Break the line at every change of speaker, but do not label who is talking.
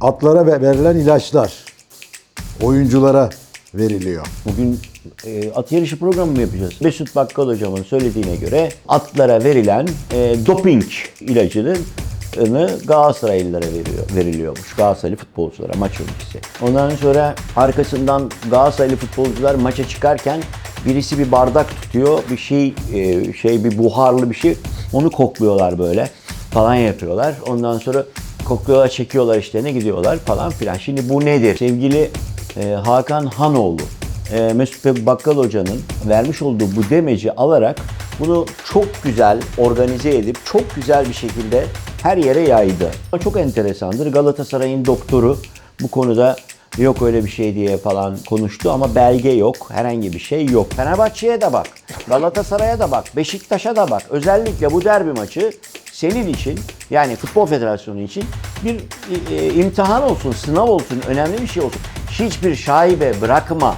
atlara ve- verilen ilaçlar oyunculara veriliyor.
Bugün e, at yarışı programı mı yapacağız? Mesut Bakkal hocamın söylediğine göre atlara verilen e, doping ilacının ını Galatasaraylılara veriyor, veriliyormuş. Galatasaraylı futbolculara maç öncesi. Ondan sonra arkasından Galatasaraylı futbolcular maça çıkarken birisi bir bardak tutuyor. Bir şey e, şey bir buharlı bir şey. Onu kokluyorlar böyle falan yapıyorlar. Ondan sonra kokluyorlar, çekiyorlar işte ne gidiyorlar falan filan. Şimdi bu nedir? Sevgili e, Hakan Hanoğlu e, Mesut Bey Bakkal Hoca'nın vermiş olduğu bu demeci alarak bunu çok güzel organize edip çok güzel bir şekilde her yere yaydı. Çok enteresandır. Galatasaray'ın doktoru bu konuda yok öyle bir şey diye falan konuştu ama belge yok. Herhangi bir şey yok. Fenerbahçe'ye de bak. Galatasaray'a da bak. Beşiktaş'a da bak. Özellikle bu derbi maçı senin için yani Futbol Federasyonu için bir e, imtihan olsun, sınav olsun, önemli bir şey olsun. Hiçbir şaibe bırakma.